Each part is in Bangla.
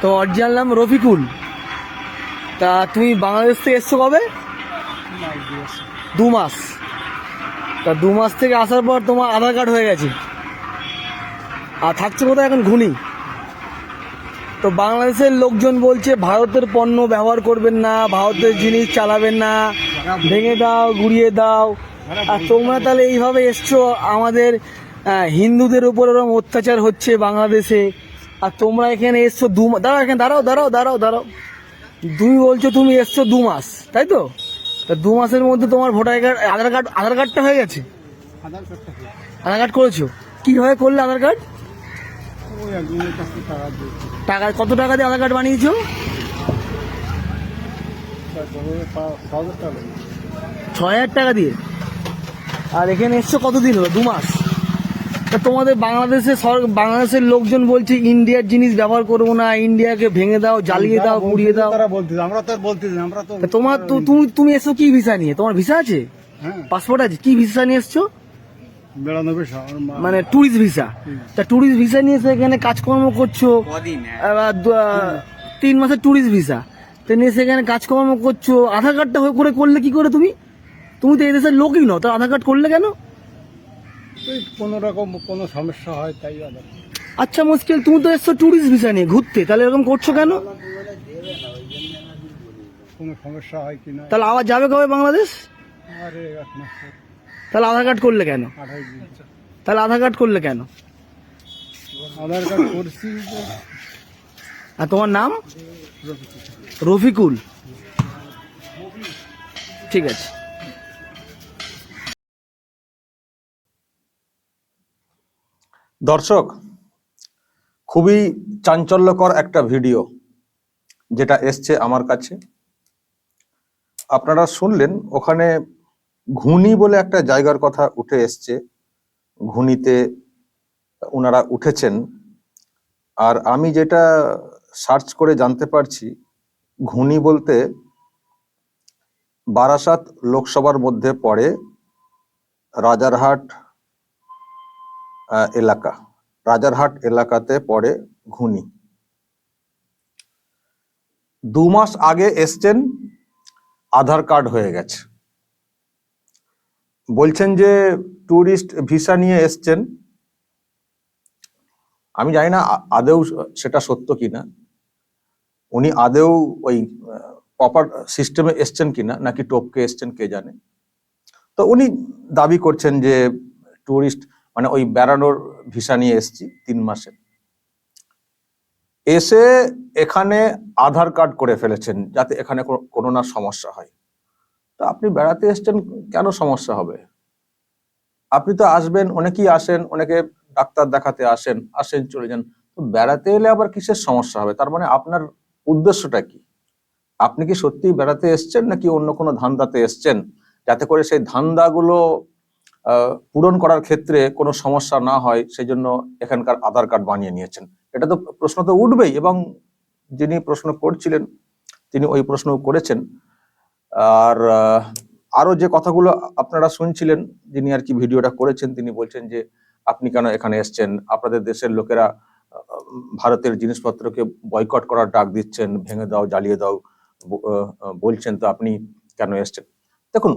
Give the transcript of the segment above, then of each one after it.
তো অরিজিনাল নাম রফিকুল। তা তুমি বাংলাদেশ থেকে এসছো কবে? দু মাস তা দু মাস থেকে আসার পর তোমার আধার কার্ড হয়ে গেছে। আর থাকছে কোথায় এখন ঘুনি? তো বাংলাদেশের লোকজন বলছে, ভারতের পণ্য ব্যবহার করবেন না, ভারতের জিনিস চালাবেন না, ভেঙে দাও, গুড়িয়ে দাও। আর তোমরা তাহলে এইভাবে এসছো আমাদের হিন্দুদের উপর ওরকম অত্যাচার হচ্ছে বাংলাদেশে। আর তোমরা এখানে এসছো দু দাঁড়াও এখানে দাঁড়াও দাঁড়াও দাঁড়াও দাঁড়াও। তুমি বলছো তুমি এসছো দু মাস তাই তো? তা দু মাসের মধ্যে তোমার voter card Aadhaar card Aadhaar কার্ডটা হয়ে গেছে? আধার কার্ড করেছ? কীভাবে করলে আধার কার্ড? টাকা কত টাকা দিয়ে আধার কার্ড বানিয়েছো? ছ হাজার টাকা দিয়ে? আর এখানে এসছো কতদিন হলো? দু মাস? তা তোমাদের বাংলাদেশের সর- বাংলাদেশের লোকজন বলছে ইন্ডিয়ার জিনিস ব্যবহার করব না ইন্ডিয়াকে ভেঙে দাও জ্বালিয়ে দাও পুড়িয়ে দাও। তারা বলতেছে আমরা তো না, আমরা তো তোমার তো তুমি তুমি এসো কি ভিসা নিয়ে? তোমার ভিসা আছে? হ্যাঁ। পাসপোর্ট আছে? কি ভিসা নিয়ে এসছো? মানে ট্যুরিস্ট ভিসা তা ট্যুরিস্ট ভিসা নিয়ে এসে এখানে কাজকর্ম করছ? তিন মাসের ট্যুরিস্ট ভিসা তো নিয়ে সেখানে কাজকর্ম করছ। আধার কার্ডটা হয়ে করে করলে কি করে তুমি? তুমি তো এদেশের লোকই নও। তো আধার কার্ড করলে কেন? ওই কোনো রকম কোনো সমস্যা হয় তাই আচ্ছা মুশকিল তুমি তো এসছো ট্যুরিস্ট ভিসা নিয়ে ঘুরতে তাহলে এরকম করছ কেন? কোনো সমস্যা হয় কি না? তাহলে আবার যাবে কবে বাংলাদেশ? আরে এক মাস পর, তাহলে আধার কার্ড করলে কেন? আঠাশ দিন। তাহলে আধার কার্ড করলে কেন? আধার কার্ড করছি আর তোমার নাম? রফিকুল। ঠিক আছে। দর্শক, খুবই চাঞ্চল্যকর একটা ভিডিও যেটা এসছে আমার কাছে। আপনারা শুনলেন, ওখানে ঘুনি বলে একটা জায়গার কথা উঠে এসছে। ঘুনিতে ওনারা উঠেছেন। আর আমি যেটা সার্চ করে জানতে পারছি ঘুনি বলতে বারাসাত লোকসভার মধ্যে পড়ে রাজারহাট এলাকা। রাজারহাট এলাকাতে পড়ে ঘুনি দু মাস আগে এসছেন আধার কার্ড হয়ে গেছে। বলছেন যে ট্যুরিস্ট ভিসা নিয়ে এসছেন। আমি জানি না আদেও সেটা সত্য কিনা। উনি আদেও ওই প্রপার সিস্টেমে এসছেন কিনা, নাকি টপকে এসছেন কে জানে। তো উনি দাবি করছেন যে ট্যুরিস্ট মানে ওই বেড়ানোর ভিসা নিয়ে এসেছি তিন মাসে। এসে এখানে আধার কার্ড করে ফেলেছেন যাতে এখানে কোনো- না সমস্যা হয়। তো আপনি বেড়াতে এসছেন কেন সমস্যা হবে? আপনি তো আসবেন, অনেকেই আসেন, অনেকে ডাক্তার দেখাতে আসেন আসেন, চলে যান। তো বেড়াতে এলে আবার কিসের সমস্যা হবে? তার মানে আপনার উদ্দেশ্যটা কি? আপনি কি সত্যি বেড়াতে এসছেন নাকি অন্য কোনো ধান্দাতে এসছেন? যাতে করে সেই ধান্দাগুলো পূরণ করার ক্ষেত্রে কোনো সমস্যা না হয় সেই জন্য এখানকার আধার কার্ড বানিয়ে নিয়েছেন। এটা তো প্রশ্ন তো উঠবেই এবং যিনি প্রশ্ন করছিলেন তিনি ওই প্রশ্ন করেছেন। আর আহ, আরও যে কথাগুলো আপনারা শুনছিলেন যিনি আর কি ভিডিওটা করেছেন তিনি বলছেন যে আপনি কেন এখানে এসছেন? আপনাদের দেশের লোকেরা ভারতের জিনিসপত্রকে বয়কট করার ডাক দিচ্ছেন ভেঙে দাও জ্বালিয়ে দাও বলছেন তো আপনি কেন এসছেন? দেখুন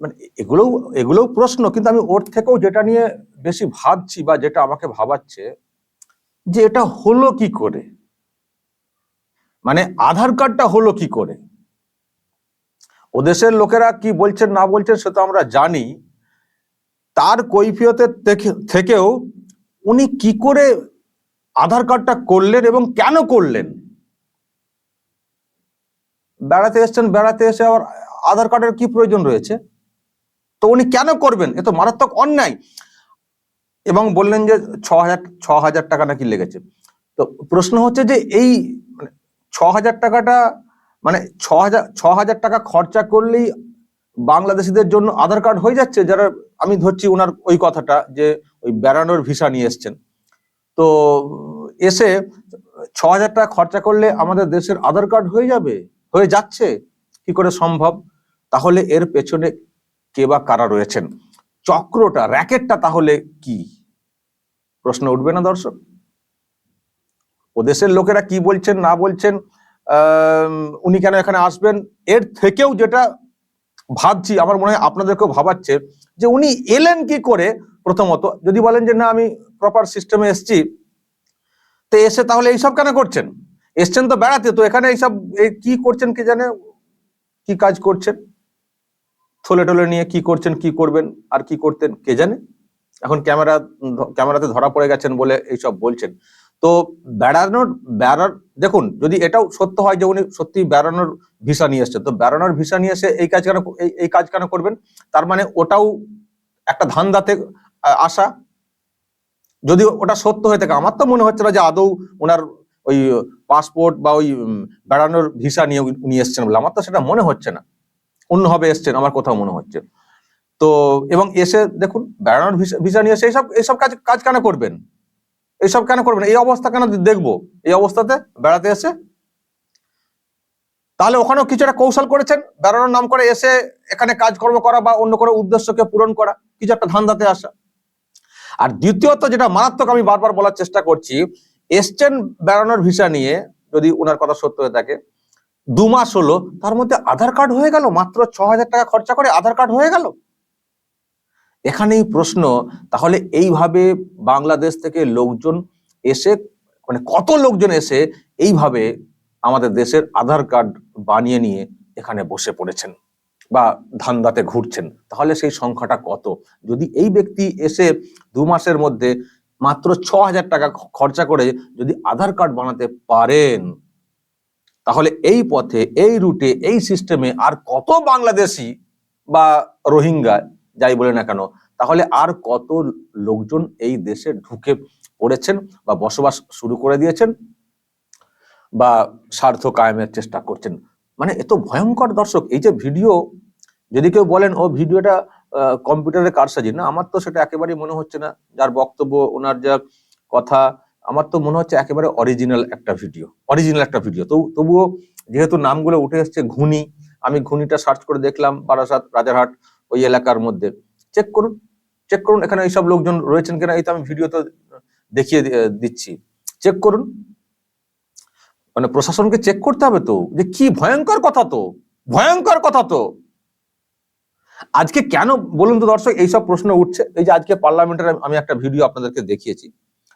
মানে এগুলোও এগুলোও প্রশ্ন, কিন্তু আমি ওর থেকেও যেটা নিয়ে বেশি ভাবছি বা যেটা আমাকে ভাবাচ্ছে যে এটা হলো কি করে? মানে আধার কার্ডটা হলো কি করে? ও দেশের লোকেরা কি বলছেন, না বলছেন সে তো আমরা জানি। তার কৈফিয়তের থেকে- থেকেও উনি কি করে আধার কার্ডটা করলেন এবং কেন করলেন? বেড়াতে এসছেন, বেড়াতে এসে আবার আধার কার্ডের কি প্রয়োজন রয়েছে? তো উনি কেন করবেন? এ তো মারাত্মক অন্যায়। এবং বললেন যে ছ হাজার ছ হাজার টাকা নাকি লেগেছে। তো প্রশ্ন হচ্ছে যে এই মানে ছ হাজার টাকাটা মানে ছ হাজার ছ হাজার টাকা খরচা করলেই বাংলাদেশিদের জন্য আধার কার্ড হয়ে যাচ্ছে? যারা, আমি ধরছি ওনার ওই কথাটা যে ওই বেড়ানোর ভিসা নিয়ে এসছেন। তো এসে ছ হাজার টাকা খরচা করলে আমাদের দেশের আধার কার্ড হয়ে যাবে? হয়ে যাচ্ছে? কি করে সম্ভব? তাহলে এর পেছনে কে বা কারা রয়েছেন? চক্রটা, র্যাকেটটা তাহলে কি? প্রশ্ন উঠবে না দর্শক? ও দেশের লোকেরা কি বলছেন, না বলছেন উনি কেন এখানে আসবেন? এর থেকেও যেটা ভাবছি, আমার মনে হয় আপনাদেরকেও ভাবাচ্ছে, যে উনি এলেন কি করে প্রথমত? যদি বলেন যে না, আমি প্রপার সিস্টেমে এসছি, তো এসে তাহলে এইসব কেন করছেন? এসছেন তো বেড়াতে, তো এখানে এইসব, এই কি করছেন কে জানে? কি কাজ করছেন? থলে টলে নিয়ে কি করছেন, কি করবেন, আর কি করতেন, কে জানে? এখন ক্যামেরা ক্যামেরাতে ধরা পড়ে গেছেন বলে এইসব বলছেন। তো বেড়ানোর, বেড়ার, দেখুন, যদি এটাও সত্য হয় যে উনি সত্যি বেড়ানোর ভিসা নিয়ে এসছেন, তো বেড়ানোর ভিসা নিয়ে এসে এই কাজ কেন, এই- কাজ কেন করবেন? তার মানে ওটাও একটা ধান্দাতে আসা। যদি ওটা সত্য হয়ে থাকে, আমার তো মনে হচ্ছে না যে আদৌ ওনার ওই পাসপোর্ট বা ওই বেড়ানোর ভিসা নিয়ে উনি এসছেন বলে, আমার তো সেটা মনে হচ্ছে না। অন্যভাবে এসছেন, আমার কোথাও মনে হচ্ছে। তো, এবং এসে দেখুন, বেড়ানোর ভিসা নিয়ে এসে এইসব এইসব কাজ কাজ কেন করবেন? এইসব কেন করবেন? এই অবস্থা কেন দেখব? এই অবস্থাতে বেড়াতে এসে। তাহলে ওখানেও কিছু একটা কৌশল করেছেন, বেড়ানোর নাম করে এসে এখানে কাজকর্ম করা বা অন্য কোনো উদ্দেশ্যকে পূরণ করা, কিছু একটা ধান্দাতে আসা। আর দ্বিতীয়ত যেটা মারাত্মক আমি বারবার বলার চেষ্টা করছি, এসছেন বেড়ানোর ভিসা নিয়ে যদি ওনার কথা সত্য হয়ে থাকে দু মাস হলো, তার মধ্যে আধার কার্ড হয়ে গেল, মাত্র ছ হাজার টাকা খরচা করে আধার কার্ড হয়ে গেল। এখানেই প্রশ্ন, তাহলে এইভাবে বাংলাদেশ থেকে লোকজন এসে মানে কত লোকজন এসে এইভাবে আমাদের দেশের আধার কার্ড বানিয়ে নিয়ে এখানে বসে পড়েছেন বা ধান্দাতে ঘুরছেন, তাহলে সেই সংখ্যাটা কত? যদি এই ব্যক্তি এসে দু মাসের মধ্যে মাত্র ছ হাজার টাকা খরচা করে যদি আধার কার্ড বানাতে পারেন তাহলে এই পথে এই রুটে এই সিস্টেমে আর কত বাংলাদেশি বা রোহিঙ্গা যাই বলে না কেন তাহলে আর কত লোকজন এই দেশে ঢুকে পড়েছেন বা বসবাস শুরু করে দিয়েছেন বা স্বার্থ কায়েমের চেষ্টা করছেন? মানে এত ভয়ঙ্কর দর্শক এই যে ভিডিও যদি কেউ বলেন ও ভিডিওটা আহ, কম্পিউটারের কারসাজি। না আমার তো সেটা একেবারেই মনে হচ্ছে না। যার বক্তব্য ওনার যা কথা আমার তো মনে হচ্ছে একেবারে অরিজিনাল একটা ভিডিও অরিজিনাল একটা ভিডিও তো তবুও যেহেতু নামগুলো উঠে এসছে, ঘুনি, আমি ঘুনিটা সার্চ করে দেখলাম বারাসাত, রাজারহাট, ওই এলাকার মধ্যে। চেক করুন চেক করুন, এখানে এইসব লোকজন রয়েছেন কিনা, এই তো আমি ভিডিও তো দেখিয়ে দিচ্ছি। চেক করুন। মানে প্রশাসনকে চেক করতে হবে তো, যে কি ভয়ঙ্কর কথা তো, ভয়ঙ্কর কথা তো। আজকে কেন, বলুন তো দর্শক, এইসব প্রশ্ন উঠছে। এই যে আজকে পার্লামেন্টের আমি একটা ভিডিও আপনাদেরকে দেখিয়েছি।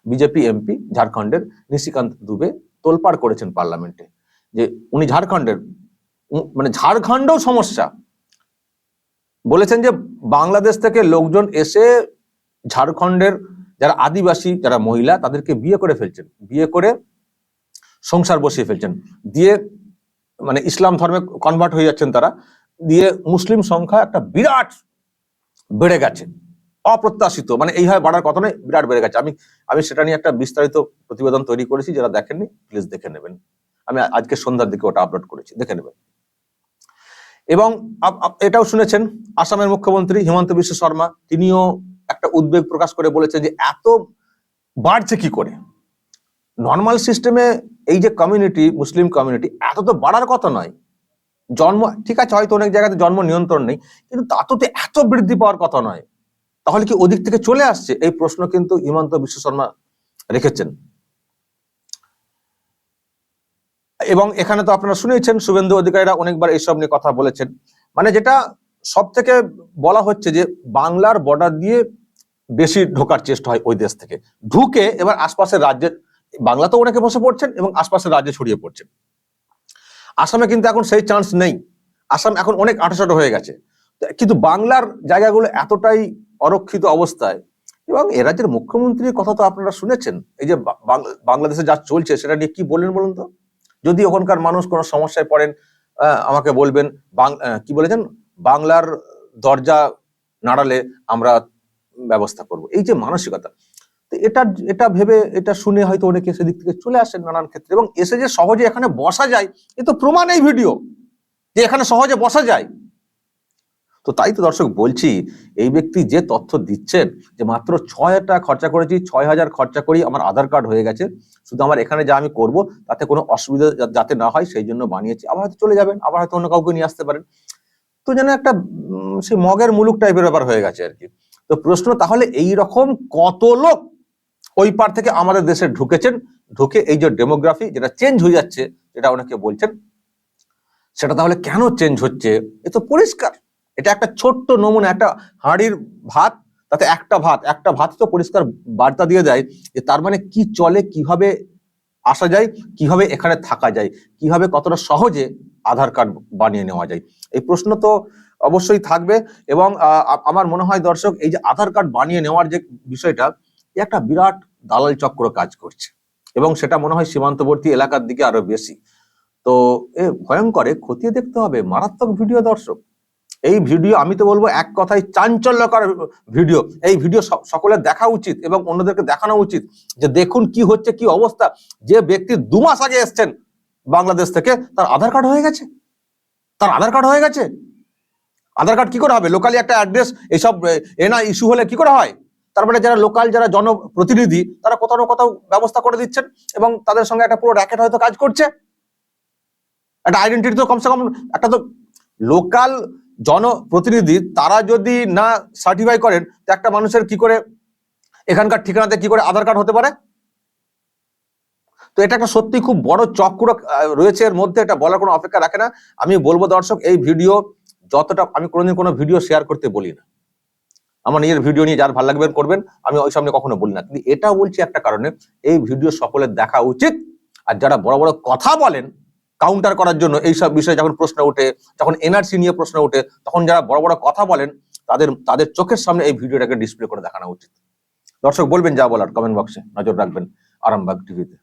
বিজেপি, এমপি, ঝাড়খণ্ডের নিশিকান্ত দুবে তোলপাড় করেছেন পার্লামেন্টে। যে উনি ঝাড়খণ্ডের মানে ঝাড়খণ্ডও সমস্যা। বলেছেন যে বাংলাদেশ থেকে লোকজন এসে ঝাড়খণ্ডের যারা আদিবাসী, যারা মহিলা, তাদেরকে বিয়ে করে ফেলছেন। বিয়ে করে সংসার বসিয়ে ফেলছেন। দিয়ে মানে ইসলাম ধর্মে কনভার্ট হয়ে যাচ্ছেন তারা। দিয়ে মুসলিম সংখ্যা একটা বিরাট বেড়ে গেছে। অপ্রত্যাশিত। মানে এইভাবে বাড়ার কথা নয়, বিরাট বেড়ে গেছে। আমি আমি সেটা নিয়ে একটা বিস্তারিত প্রতিবেদন তৈরি করেছি, যারা দেখেননি প্লিজ দেখে নেবেন। আমি আজকে সন্ধ্যার দিকে ওটা আপলোড করেছি, দেখে নেবেন। এবং এটাও শুনেছেন, আসামের মুখ্যমন্ত্রী হিমন্ত বিশ্ব শর্মা, তিনিও একটা উদ্বেগ প্রকাশ করে বলেছেন যে এত বাড়ছে কি করে? নর্মাল সিস্টেমে এই যে কমিউনিটি মুসলিম কমিউনিটি এত তো বাড়ার কথা নয়। জন্ম, ঠিক আছে, হয়তো অনেক জায়গাতে জন্ম নিয়ন্ত্রণ নেই, কিন্তু তা তো এত বৃদ্ধি পাওয়ার কথা নয়। তাহলে কি ওদিক থেকে চলে আসছে? এই প্রশ্ন কিন্তু হিমন্ত বিশ্ব শর্মা রেখেছেন। এবং এখানে তো আপনারা শুনেছেন, শুভেন্দু অধিকারীরা অনেকবার এইসব নিয়ে কথা বলেছেন। মানে যেটা সব থেকে বলা হচ্ছে যে, বাংলার বর্ডার দিয়ে বেশি ঢোকার চেষ্টা হয় ওই দেশ থেকে। ঢুকে এবার আশপাশের রাজ্যের, বাংলা তো অনেকে বসে পড়ছেন এবং আশপাশের রাজ্যে ছড়িয়ে পড়ছেন। আসামে কিন্তু এখন সেই চান্স নেই। আসাম এখন অনেক আঠাশাটো হয়ে গেছে। কিন্তু বাংলার জায়গাগুলো এতটাই অরক্ষিত অবস্থায়। এবং এ রাজ্যের মুখ্যমন্ত্রীর কথা তো আপনারা শুনেছেন। এই যে বাংলাদেশে যা চলছে, সেটা নিয়ে কি বললেন বলুন তো? যদি ওখানকার মানুষ কোনো সমস্যায় পড়েন আমাকে বলবেন। কি বলেছেন? বাংলার দরজা নাড়ালে আমরা ব্যবস্থা করব। এই যে মানসিকতা, তো এটা এটা ভেবে, এটা শুনে হয়তো অনেকে সেদিক থেকে চলে আসেন নানান ক্ষেত্রে। এবং এসে যে সহজে এখানে বসা যায়, এ তো প্রমাণ এই ভিডিও যে এখানে সহজে বসা যায়। তো তাই তো দর্শক বলছি, এই ব্যক্তি যে তথ্য দিচ্ছেন যে মাত্র ছয় হাজার টাকা খরচা করেছি, ছয় হাজার খরচা করি আমার আধার কার্ড হয়ে গেছে, শুধু আমার এখানে যা আমি করব তাতে কোনো অসুবিধা যাতে না হয় সেই জন্য বানিয়েছি। আবার হয়তো চলে যাবেন, আবার হয়তো অন্য কাউকে নিয়ে আসতে পারেন। তো যেন একটা সেই মগের মুলুক টাইপের ব্যাপার হয়ে গেছে আর কি। তো প্রশ্ন, তাহলে এই রকম কত লোক ওই পার থেকে আমাদের দেশে ঢুকেছেন? ঢুকে এই যে ডেমোগ্রাফি যেটা চেঞ্জ হয়ে যাচ্ছে, যেটা অনেকে বলছেন, সেটা তাহলে কেন চেঞ্জ হচ্ছে? এ তো পরিষ্কার। এটা একটা ছোট্ট নমুনা, একটা হাঁড়ির ভাত, তাতে একটা ভাত একটা ভাত তো পরিষ্কার বার্তা দিয়ে দেয় যে তার মানে কি চলে, কীভাবে আসা যায়, কীভাবে এখানে থাকা যায়, কীভাবে কতটা সহজে আধার কার্ড বানিয়ে নেওয়া যায়। এই প্রশ্ন তো অবশ্যই থাকবে এবং আমার মনে হয় দর্শক, এই যে আধার কার্ড বানিয়ে নেওয়ার যে বিষয়টা একটা বিরাট দালাল চক্র কাজ করছে এবং সেটা মনে হয় সীমান্তবর্তী এলাকার দিকে আরও বেশি। তো এ ভয়ঙ্করে খতিয়ে দেখতে হবে, মারাত্মক ভিডিও দর্শক। এই ভিডিও, আমি তো বলব এক কথায় চাঞ্চল্যকর ভিডিও। এই ভিডিও সকলের দেখা উচিত এবং অন্যদেরকে দেখানো উচিত যে দেখুন কি হচ্ছে, কি অবস্থা। যে ব্যক্তি দু মাস আগে এসছেন বাংলাদেশ থেকে, তার আধার কার্ড হয়ে গেছে। তার আধার কার্ড হয়ে গেছে। আধার কার্ড কি করে হবে? লোকালি একটা অ্যাড্রেস এইসব এনা ইস্যু হলে কি করে হয়? তারপরে যারা লোকাল, যারা জনপ্রতিনিধি, তারা কোথাও না কোথাও ব্যবস্থা করে দিচ্ছেন এবং তাদের সঙ্গে একটা পুরো র্যাকেট হয়তো কাজ করছে। একটা আইডেন্টিটি তো কমসে কম একটা তো লোকাল জনপ্রতিনিধি তারা যদি না সার্টিফাই করেন, তো একটা মানুষের কি করে এখানকার ঠিকানাতে কি করে আধার কার্ড হতে পারে? তো এটা একটা সত্যি খুব বড় চক্র রয়েছে এর মধ্যে, এটা বলার কোনো অপেক্ষা রাখে না। আমি বলব দর্শক, এই ভিডিও যতটা, আমি কোনোদিন কোনো ভিডিও শেয়ার করতে বলি না। আমার নিজের ভিডিও নিয়ে যার ভালো লাগবে করবেন, আমি ওই সামনে কখনো বলি না। কিন্তু এটা বলছি একটা কারণে, এই ভিডিও সকলের দেখা উচিত। আর যারা বড় বড় কথা বলেন কাউন্টার করার জন্য এইসব বিষয়ে যখন প্রশ্ন ওঠে, যখন এনআরসি নিয়ে প্রশ্ন ওঠে, তখন যারা বড় বড় কথা বলেন, তাদের তাদের চোখের সামনে এই ভিডিওটাকে ডিসপ্লে করে দেখানো উচিত। দর্শক, বলবেন যা বলার কমেন্ট বক্সে নজর রাখবেন আরামবাগ টিভিতে